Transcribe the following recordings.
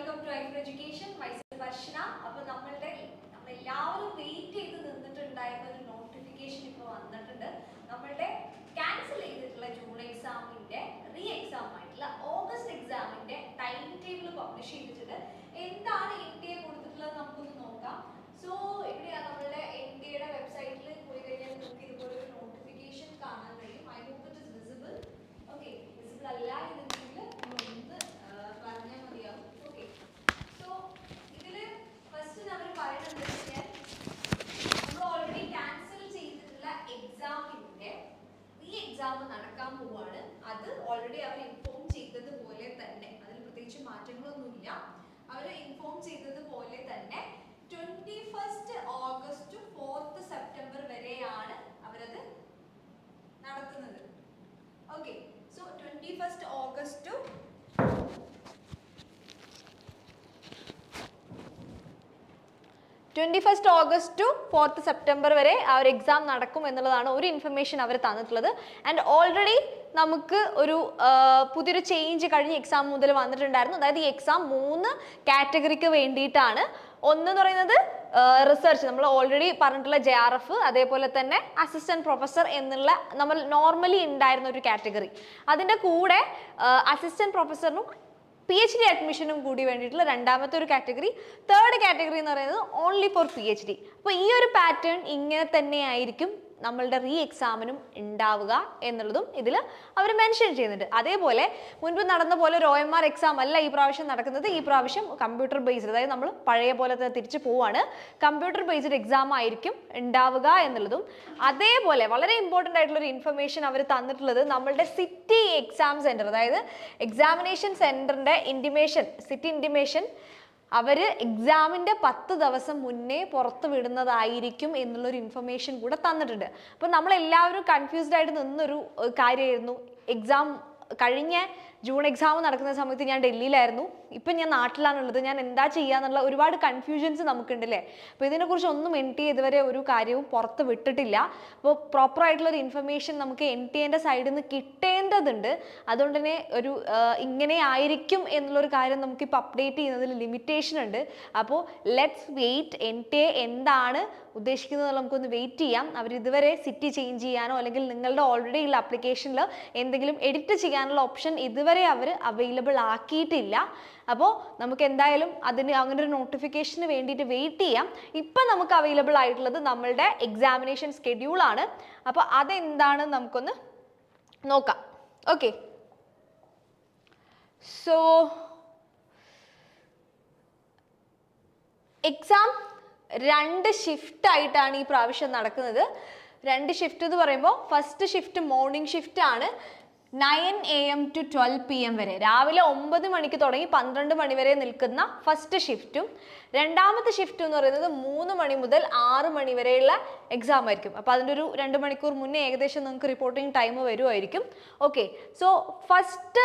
Welcome to Aifer education Mysore വർഷന അപ്പോൾ നമ്മളുടെ നമ്മളെല്ലാവരും വെയിറ്റ് ചെയ്ത് നിന്നിട്ടുണ്ടായിരുന്ന ഒരു നോട്ടിഫിക്കേഷൻ ഇപ്പോൾ വന്നിട്ടുണ്ട്. നമ്മളുടെ ക്യാൻസൽ ചെയ്തിട്ടുള്ള ജൂൺ എക്സാമിന്റെ റീ എക്സാം ആയിട്ടുള്ള ഓഗസ്റ്റ് എക്സാമിന്റെ ടൈം ടേബിൾ പബ്ലിഷ് ചെയ്തിട്ടുണ്ട്. എന്താണ് എൻ ടി എ കൊടുത്തിട്ടുള്ളത് നമുക്കൊന്ന് നോക്കാം. സോ ഇവിടെയാണ് നമ്മളുടെ എൻ ടി എയുടെ വെബ്സൈറ്റിൽ പോയി കഴിഞ്ഞാൽ നിങ്ങൾക്ക് ഇതുപോലെ ഒരു നോട്ടിഫിക്കേഷൻ കാണാൻ കഴിയും I hope it is visible okay visible അല്ല എന്നുണ്ടെങ്കിൽ നമ്മൾ ഒന്ന് പറഞ്ഞാൽ മതിയാവും ഓക്കെ സോ ഇതിൽ ഫസ്റ്റ് നമ്മൾ പറയുന്നത് വെച്ചാൽ നമ്മൾ ഓൾറെഡി ക്യാൻസൽ ചെയ്തിട്ടുള്ള എക്സാമിന്റെ ഈ എക്സാം നടക്കാൻ പോവാണ് അത് ഓൾറെഡി അവർ ഇൻഫോം ചെയ്തതുപോലെ തന്നെ അതിൽ പ്രത്യേകിച്ച് മാറ്റങ്ങളൊന്നുമില്ല അവർ ഇൻഫോം ചെയ്തതുപോലെ തന്നെ twenty first August fourth September വരെയാണ് അവരത് നടത്തുന്നത് okay so twenty first August twenty first August to fourth September വരെ ആ ഒരു എക്സാം നടക്കും എന്നുള്ളതാണ് ഒരു ഇൻഫർമേഷൻ അവർ തന്നിട്ടുള്ളത്. ആൻഡ് ഓൾറെഡി നമുക്ക് ഒരു പുതിയൊരു ചേഞ്ച് കഴിഞ്ഞ എക്സാം മുതൽ വന്നിട്ടുണ്ടായിരുന്നു. അതായത് ഈ എക്സാം മൂന്ന് കാറ്റഗറിക്ക് വേണ്ടിയിട്ടാണ്. ഒന്ന് എന്ന് പറയുന്നത് റിസർച്ച് നമ്മൾ ഓൾറെഡി പറഞ്ഞിട്ടുള്ള ജെ ആർ എഫ് അതേപോലെ തന്നെ അസിസ്റ്റന്റ് പ്രൊഫസർ എന്നുള്ള നമ്മൾ നോർമലി ഉണ്ടായിരുന്ന ഒരു കാറ്റഗറി അതിന്റെ കൂടെ അസിസ്റ്റന്റ് പ്രൊഫസറിനും പി എച്ച് ഡി അഡ്മിഷനും കൂടി വേണ്ടിയിട്ടുള്ള രണ്ടാമത്തെ ഒരു കാറ്റഗറി തേർഡ് കാറ്റഗറി എന്ന് പറയുന്നത് only for P H D അപ്പോൾ ഈ ഒരു പാറ്റേൺ ഇങ്ങനെ തന്നെയായിരിക്കും നമ്മളുടെ റീ എക്സാമിനും ഉണ്ടാവുക എന്നുള്ളതും ഇതിൽ അവർ മെൻഷൻ ചെയ്യുന്നുണ്ട്. അതേപോലെ മുൻപ് നടന്ന പോലെ ഒരു ഒ എം ആർ എക്സാം അല്ല ഈ പ്രാവശ്യം നടക്കുന്നത്. ഈ പ്രാവശ്യം കമ്പ്യൂട്ടർ ബേസ്ഡ് അതായത് നമ്മൾ പഴയ പോലെ തന്നെ തിരിച്ചു പോവാണ്. കമ്പ്യൂട്ടർ ബേസ്ഡ് എക്സാം ആയിരിക്കും ഉണ്ടാവുക എന്നുള്ളതും. അതേപോലെ വളരെ ഇമ്പോർട്ടന്റ് ആയിട്ടുള്ള ഒരു ഇൻഫർമേഷൻ അവർ തന്നിട്ടുള്ളത് നമ്മളുടെ സിറ്റി എക്സാം സെന്റർ അതായത് എക്സാമിനേഷൻ സെന്ററിന്റെ ഇന്റിമേഷൻ സിറ്റി ഇന്റിമേഷൻ അവർ എക്സാമിന്റെ പത്ത് ദിവസം മുന്നേ പുറത്ത് വിടുന്നതായിരിക്കും എന്നുള്ളൊരു ഇൻഫർമേഷൻ കൂടെ തന്നിട്ടുണ്ട്. അപ്പോൾ നമ്മളെല്ലാവരും കൺഫ്യൂസ്ഡ് ആയിട്ട് നിന്നൊരു കാര്യമായിരുന്നു എക്സാം കഴിഞ്ഞ ജൂൺ എക്സാം നടക്കുന്ന സമയത്ത് ഞാൻ ഡൽഹിയിലായിരുന്നു. ഇപ്പം ഞാൻ നാട്ടിലാണുള്ളത്. ഞാൻ എന്താ ചെയ്യാന്നുള്ള ഒരുപാട് കൺഫ്യൂഷൻസ് നമുക്കുണ്ടല്ലേ? അപ്പോൾ ഇതിനെക്കുറിച്ച് ഒന്നും എൻ ടി ഇതുവരെ ഒരു കാര്യവും പുറത്ത് വിട്ടിട്ടില്ല. അപ്പോൾ പ്രോപ്പർ ആയിട്ടുള്ള ഇൻഫർമേഷൻ നമുക്ക് എൻ ടി എന്റെ സൈഡിൽ നിന്ന് കിട്ടേണ്ടതുണ്ട്. അതുകൊണ്ട് തന്നെ ഒരു ഇങ്ങനെ ആയിരിക്കും എന്നുള്ളൊരു കാര്യം നമുക്കിപ്പോൾ അപ്ഡേറ്റ് ചെയ്യുന്നതിൽ ലിമിറ്റേഷൻ ഉണ്ട്. അപ്പോൾ let's wait N T A എന്താണ് ഉദ്ദേശിക്കുന്നത് നമുക്കൊന്ന് വെയിറ്റ് ചെയ്യാം. അവർ ഇതുവരെ സിറ്റി ചേഞ്ച് ചെയ്യാനോ അല്ലെങ്കിൽ നിങ്ങളുടെ ഓൾറെഡി ഉള്ള ആപ്ലിക്കേഷനിൽ എന്തെങ്കിലും എഡിറ്റ് ചെയ്യാനുള്ള ഓപ്ഷൻ ഇതുവരെ അവർ അവൈലബിൾ ആക്കിയിട്ടില്ല. അപ്പോൾ നമുക്ക് എന്തായാലും അതിന് അങ്ങനെ ഒരു നോട്ടിഫിക്കേഷന് വേണ്ടിയിട്ട് വെയിറ്റ് ചെയ്യാം. ഇപ്പം നമുക്ക് അവൈലബിൾ ആയിട്ടുള്ളത് നമ്മളുടെ എക്സാമിനേഷൻ സ്കെഡ്യൂളാണ് അപ്പോൾ അതെന്താണ് നമുക്കൊന്ന് നോക്കാം. ഓക്കെ സോ എക്സാം രണ്ട് ഷിഫ്റ്റ് ആയിട്ടാണ് ഈ പ്രാവശ്യം നടക്കുന്നത്. രണ്ട് ഷിഫ്റ്റ് എന്ന് പറയുമ്പോൾ ഫസ്റ്റ് ഷിഫ്റ്റ് മോർണിംഗ് ഷിഫ്റ്റ് ആണ്. Nine A M to twelve P M വരെ. രാവിലെ ഒമ്പത് മണിക്ക് തുടങ്ങി പന്ത്രണ്ട് മണി വരെ നിൽക്കുന്ന ഫസ്റ്റ് ഷിഫ്റ്റും രണ്ടാമത്തെ ഷിഫ്റ്റ് എന്ന് പറയുന്നത് മൂന്ന് മണി മുതൽ ആറ് മണി വരെയുള്ള എക്സാം ആയിരിക്കും. അപ്പോൾ അതിന്റെ ഒരു രണ്ട് മണിക്കൂർ മുന്നേ ഏകദേശം നിങ്ങൾക്ക് റിപ്പോർട്ടിംഗ് ടൈം വരുമായിരിക്കും ഓക്കെ സോ ഫസ്റ്റ്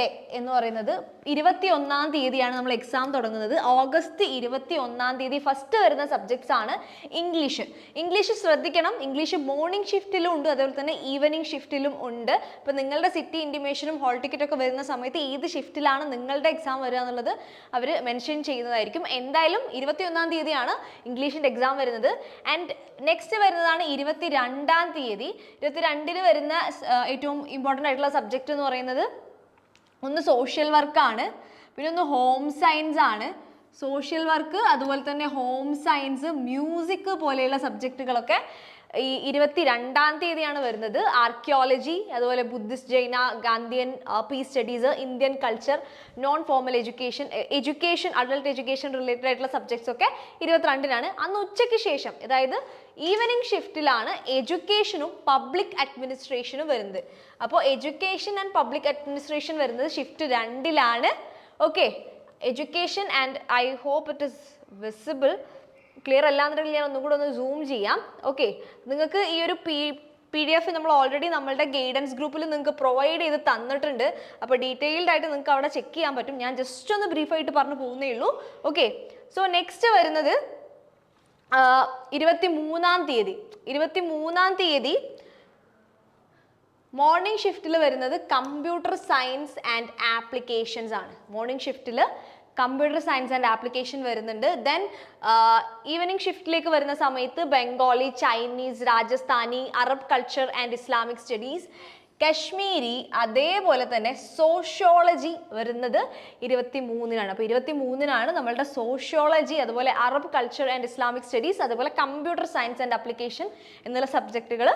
ഡേ എന്ന് പറയുന്നത് ഇരുപത്തി ഒന്നാം തീയതിയാണ് നമ്മൾ എക്സാം തുടങ്ങുന്നത്. ഓഗസ്റ്റ് ഇരുപത്തി ഒന്നാം തീയതി ഫസ്റ്റ് വരുന്ന സബ്ജക്ട്സ് ആണ് ഇംഗ്ലീഷ് ഇംഗ്ലീഷ് ശ്രദ്ധിക്കണം. ഇംഗ്ലീഷ് മോർണിംഗ് ഷിഫ്റ്റിലും ഉണ്ട്. അതുപോലെ തന്നെ ഈവനിങ് ഷിഫ്റ്റിലും ഉണ്ട്. ഇപ്പോൾ നിങ്ങളുടെ സിറ്റി ഇന്റിമേഷനും ഹോൾ ടിക്കറ്റ് ഒക്കെ വരുന്ന സമയത്ത് ഏത് ഷിഫ്റ്റിലാണ് നിങ്ങളുടെ എക്സാം വരിക എന്നുള്ളത് അവർ മെൻഷൻ ചെയ്യുന്നതായിരിക്കും. എന്തായാലും ഇരുപത്തി ഒന്നാം തീയതിയാണ് ഇംഗ്ലീഷിന്റെ എക്സാം വരുന്നത്. ആൻഡ് നെക്സ്റ്റ് വരുന്നതാണ് ഇരുപത്തി രണ്ടാം തീയതി. ഇരുപത്തി രണ്ടിന് വരുന്ന ഏറ്റവും ഇമ്പോർട്ടന്റ് ആയിട്ടുള്ള സബ്ജക്റ്റ് എന്ന് പറയുന്നത് ഒന്ന് സോഷ്യൽ വർക്കാണ് പിന്നെ ഒന്ന് ഹോം സയൻസ് ആണ്. സോഷ്യൽ വർക്ക് അതുപോലെ തന്നെ ഹോം സയൻസ് മ്യൂസിക് പോലെയുള്ള സബ്ജക്റ്റുകളൊക്കെ ഈ ഇരുപത്തി രണ്ടാം തീയതിയാണ് വരുന്നത്. ആർക്കിയോളജി അതുപോലെ Buddhist Jaina Gandhian peace studies Indian culture non formal education education adult education related ആയിട്ടുള്ള സബ്ജക്ട്സ് ഒക്കെ ഇരുപത്തിരണ്ടിനാണ്. അന്ന് ഉച്ചയ്ക്ക് ശേഷം അതായത് ഈവനിങ് ഷിഫ്റ്റിലാണ് എഡ്യൂക്കേഷനും പബ്ലിക് അഡ്മിനിസ്ട്രേഷനും വരുന്നത്. അപ്പോൾ എഡ്യൂക്കേഷൻ ആൻഡ് പബ്ലിക് അഡ്മിനിസ്ട്രേഷൻ വരുന്നത് ഷിഫ്റ്റ് രണ്ടിലാണ്. Okay education and I hope it is visible clear അല്ലാന്നുണ്ടെങ്കിൽ ഞാൻ ഒന്നും കൂടെ ഒന്ന് സൂം ചെയ്യാം. ഓക്കെ നിങ്ങൾക്ക് ഈ ഒരു പി ഡി എഫ് നമ്മൾ ഓൾറെഡി നമ്മളുടെ ഗൈഡൻസ് ഗ്രൂപ്പിൽ നിങ്ങൾക്ക് പ്രൊവൈഡ് ചെയ്ത് തന്നിട്ടുണ്ട്. അപ്പോൾ ഡീറ്റെയിൽഡ് ആയിട്ട് നിങ്ങൾക്ക് അവിടെ ചെക്ക് ചെയ്യാൻ പറ്റും. ഞാൻ ജസ്റ്റ് ഒന്ന് ബ്രീഫായിട്ട് പറഞ്ഞു പോകുന്നേ ഉള്ളൂ. ഓക്കെ സോ നെക്സ്റ്റ് വരുന്നത് ഇരുപത്തി മൂന്നാം തീയതി. ഇരുപത്തി മൂന്നാം തീയതി മോർണിംഗ് ഷിഫ്റ്റിൽ വരുന്നത് കമ്പ്യൂട്ടർ സയൻസ് ആൻഡ് ആപ്ലിക്കേഷൻസ് ആണ്. മോർണിംഗ് ഷിഫ്റ്റിൽ കമ്പ്യൂട്ടർ സയൻസ് ആൻഡ് ആപ്ലിക്കേഷൻ വരുന്നുണ്ട്. ദെൻ ഈവനിങ് ഷിഫ്റ്റിലേക്ക് വരുന്ന സമയത്ത് Bengali Chinese Rajasthani Arab culture and Islamic studies Kashmiri അതേപോലെ തന്നെ സോഷ്യോളജി വരുന്നത് ഇരുപത്തി മൂന്നിനാണ് അപ്പോൾ ഇരുപത്തി മൂന്നിനാണ് നമ്മളുടെ സോഷ്യോളജി അതുപോലെ Arab culture and Islamic studies അതുപോലെ കമ്പ്യൂട്ടർ സയൻസ് ആൻഡ് ആപ്ലിക്കേഷൻ എന്നുള്ള സബ്ജക്റ്റുകൾ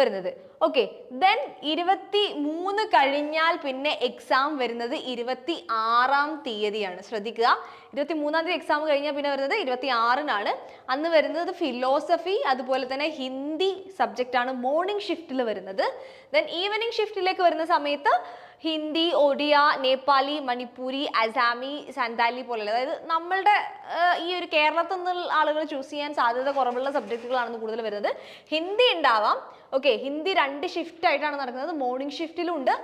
വരുന്നത്. ഓക്കെ ദെൻ ഇരുപത്തി മൂന്ന് കഴിഞ്ഞാൽ പിന്നെ എക്സാം വരുന്നത് ഇരുപത്തി ആറാം തീയതിയാണ്. ശ്രദ്ധിക്കുക. ഇരുപത്തി മൂന്നാം തീയതി എക്സാം കഴിഞ്ഞാൽ പിന്നെ വരുന്നത് ഇരുപത്തി ആറിനാണ് അന്ന് വരുന്നത് ഫിലോസഫി അതുപോലെ തന്നെ ഹിന്ദി സബ്ജക്റ്റ് ആണ് മോർണിംഗ് ഷിഫ്റ്റിൽ വരുന്നത്. ദെൻ ഈവനിങ് ഷിഫ്റ്റിലേക്ക് വരുന്ന സമയത്ത് ഹിന്ദി ഒഡിയ നേപ്പാളി മണിപ്പൂരി അസാമി സന്താലി പോലെയുള്ള അതായത് നമ്മളുടെ ഈ ഒരു കേരളത്തിൽ നിന്നുള്ള ആളുകൾ ചൂസ് ചെയ്യാൻ സാധ്യത കുറവുള്ള സബ്ജക്റ്റുകളാണ് കൂടുതൽ വരുന്നത്. ഹിന്ദി ഉണ്ടാവാം. ഓക്കെ ഹിന്ദി രണ്ട് ഷിഫ്റ്റ് ആയിട്ടാണ് നടക്കുന്നത്. മോർണിംഗ് ഷിഫ്റ്റിലും ഉണ്ട്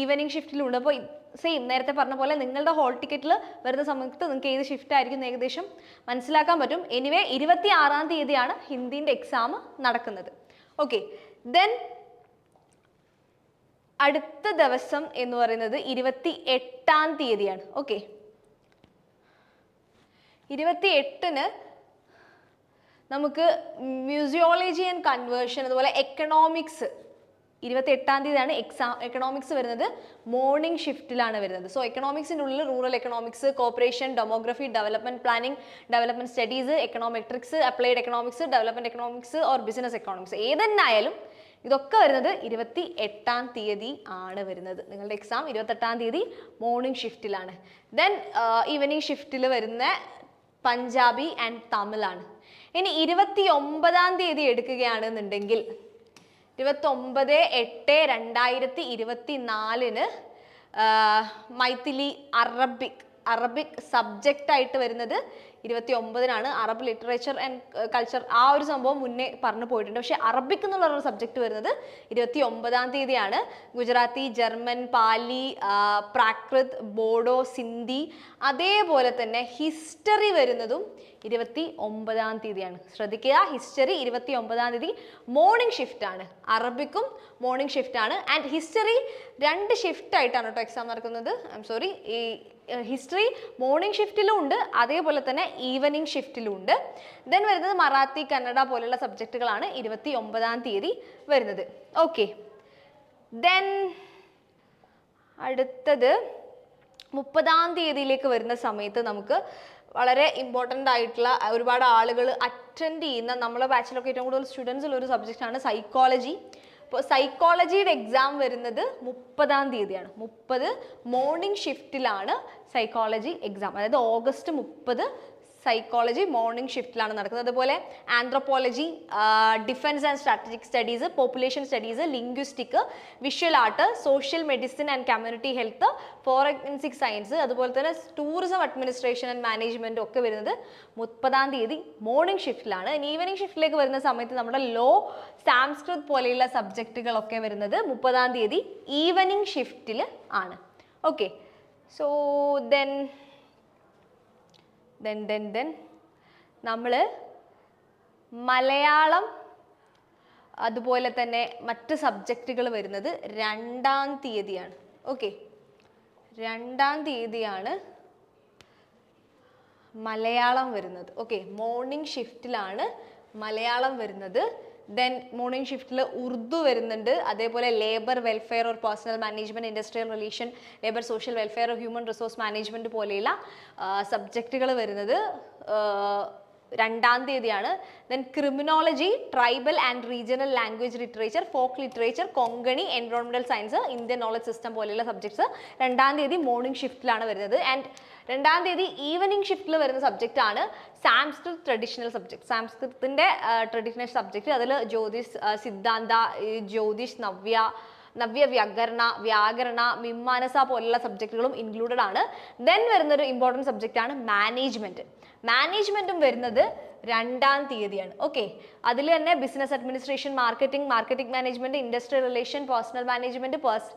ഈവനിങ് ഷിഫ്റ്റിലും ഉണ്ട്. അപ്പോൾ സെയിം നേരത്തെ പറഞ്ഞ പോലെ നിങ്ങളുടെ ഹോൾ ടിക്കറ്റിൽ വരുന്ന സമയത്ത് നിങ്ങൾക്ക് ഏത് ഷിഫ്റ്റ് ആയിരിക്കും ഏകദേശം മനസ്സിലാക്കാൻ പറ്റും. എനിവേ ഇരുപത്തി ആറാം തീയതിയാണ് ഹിന്ദീന്റെ എക്സാം നടക്കുന്നത്. ഓക്കെ ദെൻ അടുത്ത ദിവസം എന്ന് പറയുന്നത് ഇരുപത്തി എട്ടാം തീയതിയാണ്. ഓക്കെ ഇരുപത്തി എട്ടിന് നമുക്ക് മ്യൂസിയോളജി ആൻഡ് കൺവേർഷൻ അതുപോലെ എക്കണോമിക്സ് ഇരുപത്തി എട്ടാം തീയതിയാണ് എക്സാം എക്കണോമിക്സ് വരുന്നത്. മോർണിംഗ് ഷിഫ്റ്റിലാണ് വരുന്നത്. സോ എക്കണോമിക്സിന്റെ ഉള്ളിൽ rural economics cooperation demography development planning development studies econometrics applied economics development economics or business economics ഏതെന്നായാലും ഇതൊക്കെ വരുന്നത് ഇരുപത്തി എട്ടാം തീയതി ആണ് വരുന്നത്. നിങ്ങളുടെ എക്സാം ഇരുപത്തെട്ടാം തീയതി മോർണിംഗ് ഷിഫ്റ്റിലാണ് ദെൻ ഈവനിങ് ഷിഫ്റ്റിൽ വരുന്ന പഞ്ചാബി ആൻഡ് തമിഴാണ് ഇനി ഇരുപത്തി ഒമ്പതാം തീയതി എടുക്കുകയാണെന്നുണ്ടെങ്കിൽ ഇരുപത്തൊമ്പത് എട്ട് രണ്ടായിരത്തി ഇരുപത്തി നാലിന് മൈഥിലി അറബിക് അറബിക് സബ്ജക്റ്റ് ആയിട്ട് വരുന്നത് ഇരുപത്തി ഒമ്പതിനാണ് അറബ് ലിറ്ററേച്ചർ ആൻഡ് കൾച്ചർ ആ ഒരു സംഭവം മുന്നേ പറഞ്ഞു പോയിട്ടുണ്ട്. പക്ഷേ അറബിക് എന്നുള്ള ഒരു സബ്ജക്റ്റ് വരുന്നത് ഇരുപത്തി ഒമ്പതാം തീയതിയാണ്. ഗുജറാത്തി ജർമ്മൻ പാലി പ്രാകൃത് ബോഡോ സിന്ധി അതേപോലെ തന്നെ ഹിസ്റ്ററി വരുന്നതും ഇരുപത്തി ഒമ്പതാം തീയതിയാണ്. ശ്രദ്ധിക്കുക ഹിസ്റ്ററി ഇരുപത്തി ഒമ്പതാം തീയതി മോർണിംഗ് ഷിഫ്റ്റ് ആണ് അറബിക്കും മോർണിംഗ് ഷിഫ്റ്റ് ആണ് ആൻഡ് ഹിസ്റ്ററി രണ്ട് ഷിഫ്റ്റ് ആയിട്ടാണ് കേട്ടോ എക്സാം നടക്കുന്നത്. ഐ എം സോറി ഈ ഹിസ്റ്ററി മോർണിംഗ് ഷിഫ്റ്റിലും ഉണ്ട് അതേപോലെ തന്നെ ഈവനിങ് ഷിഫ്റ്റിലും ഉണ്ട്. ദെൻ വരുന്നത് മറാത്തി കന്നഡ പോലുള്ള സബ്ജക്റ്റുകളാണ് ഇരുപത്തി ഒമ്പതാം തീയതി വരുന്നത്. ഓക്കെ ദെൻ അടുത്തത് മുപ്പതാം തീയതിയിലേക്ക് വരുന്ന സമയത്ത് നമുക്ക് വളരെ ഇമ്പോർട്ടന്റ് ആയിട്ടുള്ള ഒരുപാട് ആളുകൾ അറ്റൻഡ് ചെയ്യുന്ന നമ്മളെ ബാച്ചിലൊക്കെ ഏറ്റവും കൂടുതൽ സ്റ്റുഡൻസ് ഉള്ള ഒരു സബ്ജക്റ്റാണ് സൈക്കോളജി അപ്പോൾ സൈക്കോളജിയുടെ എക്സാം വരുന്നത് മുപ്പതാം തീയതിയാണ്. മുപ്പത് മോർണിംഗ് ഷിഫ്റ്റിലാണ് സൈക്കോളജി എക്സാം അതായത് ഓഗസ്റ്റ് മുപ്പത് സൈക്കോളജി മോർണിംഗ് ഷിഫ്റ്റിലാണ് നടക്കുന്നത്. അതുപോലെ anthropology defence and strategic studies population studies linguistic visual art social medicine and community health forensic science അതുപോലെ തന്നെ ടൂറിസം അഡ്മിനിസ്ട്രേഷൻ ആൻഡ് മാനേജ്മെന്റ് ഒക്കെ വരുന്നത് മുപ്പതാം തീയതി മോർണിംഗ് ഷിഫ്റ്റിലാണ് ഇനി ഈവനിങ് ഷിഫ്റ്റിലേക്ക് വരുന്ന സമയത്ത് നമ്മുടെ ലോ സാംസ്കൃത് പോലെയുള്ള സബ്ജക്റ്റുകളൊക്കെ വരുന്നത് മുപ്പതാം തീയതി ഈവനിങ് ഷിഫ്റ്റിൽ ആണ്. Okay so then then then then. നമ്മൾ മലയാളം അതുപോലെ തന്നെ മറ്റ് സബ്ജക്റ്റുകൾ വരുന്നത് രണ്ടാം തീയതിയാണ്. ഓക്കെ. രണ്ടാം തീയതിയാണ് മലയാളം വരുന്നത്. ഓക്കെ. മോർണിംഗ് ഷിഫ്റ്റിലാണ് മലയാളം വരുന്നത് ദെൻ മോർണിംഗ് ഷിഫ്റ്റിൽ ഉറുദു വരുന്നുണ്ട്. അതേപോലെ labour welfare or personnel management industrial relation labour social welfare or human resource management പോലെയുള്ള സബ്ജക്റ്റുകൾ വരുന്നത് രണ്ടാം തീയതിയാണ്. Then criminology tribal and regional language literature folk literature Konkani എൻവയോൺമെന്റൽ science Indian knowledge system പോലെയുള്ള subjects രണ്ടാം തീയതി മോർണിംഗ് ഷിഫ്റ്റിലാണ് വരുന്നത്. ആൻഡ് രണ്ടാം തീയതി ഈവനിങ് ഷിഫ്റ്റിൽ വരുന്ന സബ്ജക്റ്റ് ആണ് സാംസ്കൃത് ട്രഡീഷണൽ സബ്ജക്ട് സാംസ്കൃതത്തിന്റെ ട്രഡീഷണൽ സബ്ജക്റ്റ് അതിൽ ജ്യോതിഷ് സിദ്ധാന്ത ജ്യോതിഷ് നവ്യ നവ്യ വ്യാകരണ വ്യാകരണ മിമ്മാനസ പോലുള്ള സബ്ജക്റ്റുകളും ഇൻക്ലൂഡഡ് ആണ്. ദെൻ വരുന്നൊരു ഇമ്പോർട്ടന്റ് സബ്ജക്റ്റ് ആണ് മാനേജ്മെന്റ് മാനേജ്മെന്റും വരുന്നത് രണ്ടാം തീയതിയാണ്. ഓക്കെ അതിൽ തന്നെ business administration marketing marketing management industrial relation personnel management purse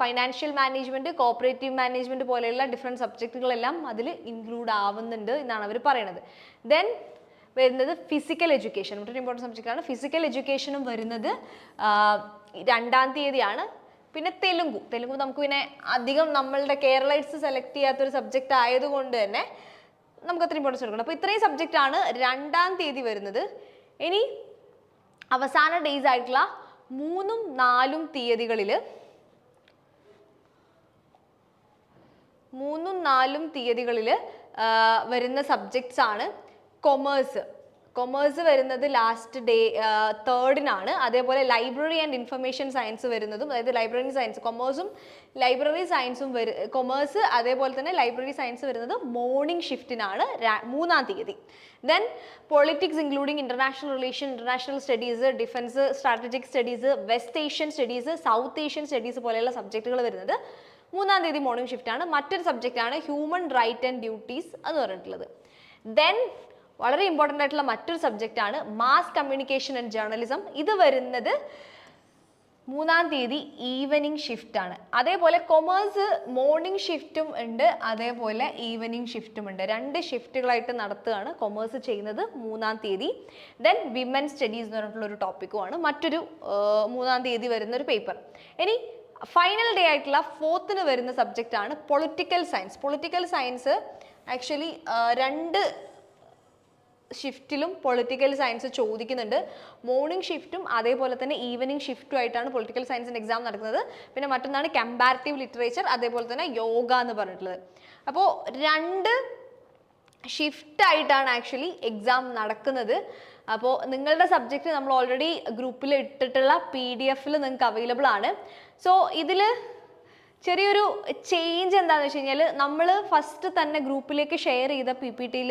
financial management cooperative management പോലെയുള്ള ഡിഫറെന്റ് സബ്ജക്റ്റുകളെല്ലാം അതിൽ ഇൻക്ലൂഡ് ആവുന്നുണ്ട് എന്നാണ് അവർ പറയുന്നത്. ദെൻ വരുന്നത് ഫിസിക്കൽ എഡ്യൂക്കേഷൻ മറ്റൊരു ഇമ്പോർട്ടന്റ് സബ്ജക്റ്റാണ് ഫിസിക്കൽ എഡ്യൂക്കേഷനും വരുന്നത് രണ്ടാം തീയതിയാണ്. പിന്നെ തെലുങ്കു. തെലുങ്കു നമുക്ക് പിന്നെ അധികം നമ്മളുടെ കേരളൈറ്റ്സ് സെലക്ട് ചെയ്യാത്തൊരു സബ്ജക്റ്റ് ആയതുകൊണ്ട് തന്നെ നമുക്ക് അത്ര ഇമ്പോർട്ടൻസ് കൊടുക്കണം. അപ്പോൾ ഇത്രയും സബ്ജക്റ്റ് ആണ് രണ്ടാം തീയതി വരുന്നത്. ഇനി അവസാന ഡേയ്സ് ആയിട്ടുള്ള മൂന്നും നാലും തീയതികളിൽ മൂന്നും നാലും തീയതികളിൽ വരുന്ന സബ്ജക്ട്സ് ആണ് കൊമേഴ്സ് കൊമേഴ്സ് വരുന്നത് ലാസ്റ്റ് ഡേ തേർഡിനാണ് അതേപോലെ ലൈബ്രറി ആൻഡ് ഇൻഫർമേഷൻ സയൻസ് വരുന്നതും അതായത് ലൈബ്രറി സയൻസ് കൊമേഴ്സും ലൈബ്രറി സയൻസും വരു കൊമേഴ്സ് അതേപോലെ തന്നെ ലൈബ്രറി സയൻസ് വരുന്നത് മോർണിംഗ് ഷിഫ്റ്റിനാണ് മൂന്നാം തീയതി. Then politics including international relation international studies defence strategic studies West Asian studies South Asian studies പോലെയുള്ള സബ്ജക്റ്റുകൾ വരുന്നത് മൂന്നാം തീയതി മോർണിംഗ് ഷിഫ്റ്റാണ് മറ്റൊരു സബ്ജക്റ്റാണ് ഹ്യൂമൻ റൈറ്റ് ആൻഡ് ഡ്യൂട്ടീസ് എന്ന് പറഞ്ഞിട്ടുള്ളത്. ദെൻ വളരെ ഇമ്പോർട്ടന്റ് ആയിട്ടുള്ള മറ്റൊരു സബ്ജക്റ്റാണ് മാസ് കമ്മ്യൂണിക്കേഷൻ ആൻഡ് ജേർണലിസം ഇത് വരുന്നത് മൂന്നാം തീയതി ഈവനിങ് ഷിഫ്റ്റ് ആണ്. അതേപോലെ കൊമേഴ്സ് മോർണിംഗ് ഷിഫ്റ്റും ഉണ്ട് അതേപോലെ ഈവനിങ് ഷിഫ്റ്റും ഉണ്ട്. രണ്ട് ഷിഫ്റ്റുകളായിട്ട് നടത്തുകയാണ് കൊമേഴ്സ് ചെയ്യുന്നത് മൂന്നാം തീയതി. ദെൻ വിമൻ സ്റ്റഡീസ് എന്ന് പറഞ്ഞിട്ടുള്ള ഒരു ടോപ്പിക്കുമാണ് മറ്റൊരു മൂന്നാം തീയതി വരുന്ന ഒരു പേപ്പർ ഇനി ഫൈനൽ ഡേ ആയിട്ടുള്ള ഫോർത്തിന് വരുന്ന സബ്ജക്റ്റ് ആണ് political science political science actually രണ്ട് ഷിഫ്റ്റിലും പൊളിറ്റിക്കൽ സയൻസ് ചോദിക്കുന്നുണ്ട്. മോർണിംഗ് ഷിഫ്റ്റും അതേപോലെ തന്നെ ഈവനിങ് ഷിഫ്റ്റും ആയിട്ടാണ് പൊളിറ്റിക്കൽ സയൻസിന്റെ എക്സാം നടക്കുന്നത്. പിന്നെ മറ്റൊന്നാണ് കമ്പാരിറ്റീവ് ലിറ്ററേച്ചർ അതേപോലെ തന്നെ യോഗ എന്ന് പറഞ്ഞിട്ടുള്ളത്. അപ്പോൾ രണ്ട് ഷിഫ്റ്റ് ആയിട്ടാണ് ആക്ച്വലി എക്സാം നടക്കുന്നത്. അപ്പോൾ നിങ്ങളുടെ സബ്ജക്റ്റ് നമ്മൾ ഓൾറെഡി ഗ്രൂപ്പിൽ ഇട്ടിട്ടുള്ള പി ഡി എഫിൽ നിങ്ങൾക്ക് അവൈലബിൾ ആണ്. സോ ഇതിൽ ചെറിയൊരു ചേഞ്ച് എന്താണെന്ന് വെച്ച് കഴിഞ്ഞാൽ നമ്മൾ ഫസ്റ്റ് തന്നെ ഗ്രൂപ്പിലേക്ക് ഷെയർ ചെയ്ത പി പി ടിയിൽ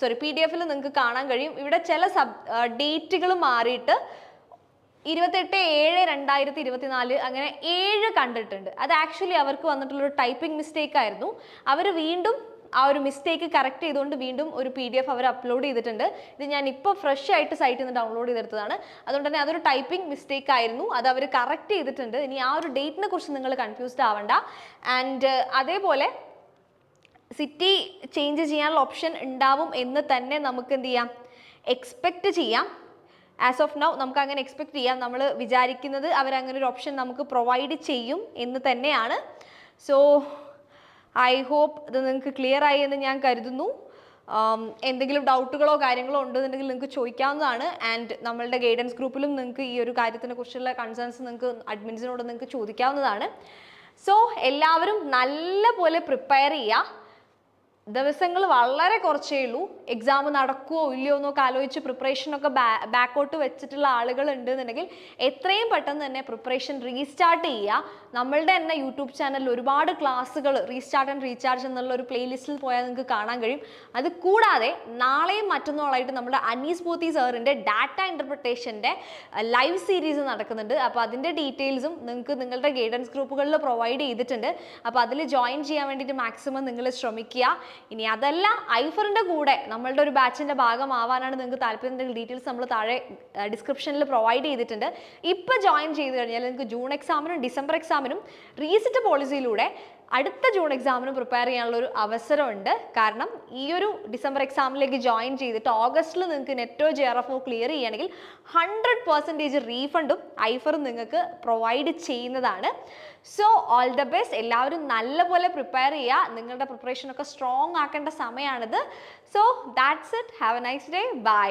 സോറി പി ഡി എഫിൽ നിങ്ങൾക്ക് കാണാൻ കഴിയും. ഇവിടെ ചില സബ് ഡേറ്റുകൾ മാറിയിട്ട് ഇരുപത്തെട്ട് ഏഴ് രണ്ടായിരത്തി ഇരുപത്തിനാല് അങ്ങനെ ഏഴ് കണ്ടിട്ടുണ്ട്. അത് ആക്ച്വലി അവർക്ക് വന്നിട്ടുള്ളൊരു ടൈപ്പിംഗ് മിസ്റ്റേക്ക് ആയിരുന്നു. അവർ വീണ്ടും ആ ഒരു മിസ്റ്റേക്ക് കറക്റ്റ് ചെയ്തുകൊണ്ട് വീണ്ടും ഒരു പി ഡി എഫ് അവർ അപ്ലോഡ് ചെയ്തിട്ടുണ്ട്. ഇത് ഞാൻ ഇപ്പോൾ ഫ്രഷ് ആയിട്ട് സൈറ്റിൽ നിന്ന് ഡൗൺലോഡ് ചെയ്തെടുത്തതാണ്. അതുകൊണ്ട് തന്നെ അതൊരു ടൈപ്പിംഗ് മിസ്റ്റേക്ക് ആയിരുന്നു. അത് അവർ കറക്റ്റ് ചെയ്തിട്ടുണ്ട്. ഇനി ആ ഒരു ഡേറ്റിനെ കുറിച്ച് നിങ്ങൾ കൺഫ്യൂസ്ഡ് ആവണ്ട. ആൻഡ് അതേപോലെ സിറ്റി ചേഞ്ച് ചെയ്യാനുള്ള ഓപ്ഷൻ ഉണ്ടാവും എന്ന് തന്നെ നമുക്ക് എന്ത് ചെയ്യാം? എക്സ്പെക്റ്റ് ചെയ്യാം. ആസ് ഓഫ് നൗ നമുക്ക് അങ്ങനെ എക്സ്പെക്ട് ചെയ്യാം. നമ്മൾ വിചാരിക്കുന്നത് അവർ അങ്ങനെ ഒരു ഓപ്ഷൻ നമുക്ക് പ്രൊവൈഡ് ചെയ്യും എന്ന് തന്നെയാണ്. സോ ഐ ഹോപ്പ് ഇത് നിങ്ങൾക്ക് ക്ലിയർ ആയി എന്ന് ഞാൻ കരുതുന്നു. എന്തെങ്കിലും ഡൗട്ടുകളോ കാര്യങ്ങളോ ഉണ്ടെന്നുണ്ടെങ്കിൽ നിങ്ങൾക്ക് ചോദിക്കാവുന്നതാണ്. ആൻഡ് നമ്മളുടെ ഗൈഡൻസ് ഗ്രൂപ്പിലും നിങ്ങൾക്ക് ഈ ഒരു കാര്യത്തിനെ കുറിച്ചുള്ള കൺസേൺസ് നിങ്ങൾക്ക് അഡ്മിൻസിനോട് നിങ്ങൾക്ക് ചോദിക്കാവുന്നതാണ്. സോ എല്ലാവരും നല്ല പോലെ പ്രിപ്പയർ ചെയ്യുക. ദിവസങ്ങൾ വളരെ കുറച്ചേ ഉള്ളൂ. എക്സാം നടക്കുമോ ഇല്ലയോ എന്നൊക്കെ ആലോചിച്ച് പ്രിപ്പറേഷനൊക്കെ ബാക്കോട്ട് വെച്ചിട്ടുള്ള ആളുകൾ ഉണ്ടെന്നുണ്ടെങ്കിൽ എത്രയും പെട്ടെന്ന് തന്നെ പ്രിപ്പറേഷൻ റീസ്റ്റാർട്ട് ചെയ്യുക. നമ്മളുടെ തന്നെ യൂട്യൂബ് ചാനലിൽ ഒരുപാട് ക്ലാസ്സുകൾ റീസ്റ്റാർട്ട് ആൻഡ് റീചാർജ് എന്നുള്ള ഒരു പ്ലേലിസ്റ്റിൽ പോയാൽ നിങ്ങൾക്ക് കാണാൻ കഴിയും. അത് കൂടാതെ നാളെയും മറ്റന്നാളായിട്ട് നമ്മുടെ അനീസ് ബോത്തി സാറിന്റെ ഡാറ്റ ഇന്റർപ്രിട്ടേഷന്റെ ലൈവ് സീരീസ് നടക്കുന്നുണ്ട്. അപ്പോൾ അതിന്റെ ഡീറ്റെയിൽസും നിങ്ങൾക്ക് നിങ്ങളുടെ ഗൈഡൻസ് ഗ്രൂപ്പുകളിൽ പ്രൊവൈഡ് ചെയ്തിട്ടുണ്ട്. അപ്പോൾ അതിൽ ജോയിൻ ചെയ്യാൻ വേണ്ടിയിട്ട് മാക്സിമം നിങ്ങൾ ശ്രമിക്കുക. ഇനി അതല്ല ഐഫറിന്റെ കൂടെ നമ്മളുടെ ഒരു ബാച്ചിന്റെ ഭാഗമാവാനാണ് നിങ്ങൾക്ക് താല്പര്യമുണ്ടെങ്കിൽ ഡീറ്റെയിൽസ് നമ്മൾ താഴെ ഡിസ്ക്രിപ്ഷനിൽ പ്രൊവൈഡ് ചെയ്തിട്ടുണ്ട്. ഇപ്പോൾ ജോയിൻ ചെയ്ത് കഴിഞ്ഞാൽ നിങ്ങൾക്ക് ജൂൺ എക്സാമിനും ഡിസംബർ എക്സാമിനും റീസെറ്റ് പോളിസിയിലൂടെ അടുത്ത ജൂൺ എക്സാമിന് പ്രിപ്പയർ ചെയ്യാനുള്ള ഒരു അവസരമുണ്ട്. കാരണം ഈ ഒരു ഡിസംബർ എക്സാമിലേക്ക് ജോയിൻ ചെയ്തിട്ട് ഓഗസ്റ്റിൽ നിങ്ങൾക്ക് നെറ്റോ ജെ ആർ എഫ് ക്ലിയർ ചെയ്യുകയാണെങ്കിൽ ഹൺഡ്രഡ് പെർസെന്റേജ് റീഫണ്ടും ഐഫറും നിങ്ങൾക്ക് പ്രൊവൈഡ് ചെയ്യുന്നതാണ്. സോ ഓൾ ദ ബെസ്റ്റ് എല്ലാവരും നല്ലപോലെ പ്രിപ്പയർ ചെയ്യുക. നിങ്ങളുടെ പ്രിപ്പറേഷനൊക്കെ സ്ട്രോങ് ആക്കേണ്ട സമയമാണിത്. So that's it have a nice day bye